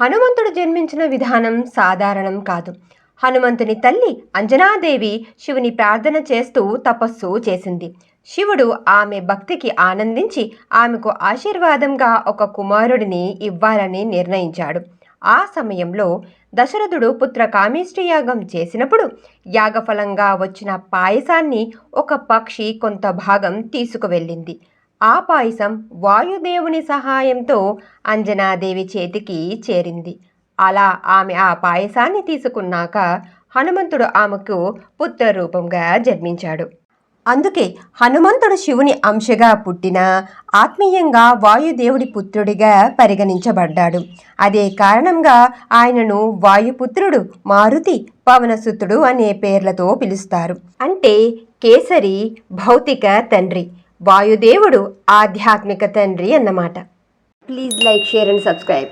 హనుమంతుడు జన్మించిన విధానం సాధారణం కాదు. హనుమంతుని తల్లి అంజనాదేవి శివుని ప్రార్థన చేస్తూ తపస్సు చేసింది. శివుడు ఆమె భక్తికి ఆనందించి ఆమెకు ఆశీర్వాదంగా ఒక కుమారుడిని ఇవ్వాలని నిర్ణయించాడు. ఆ సమయంలో దశరథుడు పుత్ర కామేష్టి యాగం చేసినప్పుడు యాగఫలంగా వచ్చిన పాయసాన్ని ఒక పక్షి కొంత భాగం తీసుకువెళ్ళింది. ఆ పాయసం వాయుదేవుని సహాయంతో అంజనాదేవి చేతికి చేరింది. అలా ఆమె ఆ పాయసాన్ని తీసుకున్నాక హనుమంతుడు ఆమెకు పుత్ర రూపంగా జన్మించాడు. అందుకే హనుమంతుడు శివుని అంశగా పుట్టిన ఆత్మీయంగా వాయుదేవుడి పుత్రుడిగా పరిగణించబడ్డాడు. అదే కారణంగా ఆయనను వాయుపుత్రుడు మారుతి పవనసుతుడు అనే పేర్లతో పిలుస్తారు. అంటే కేసరి భౌతిక తండ్రి. వాయుదేవుడు ఆధ్యాత్మిక తండ్రి అన్నమాట. Please like share and subscribe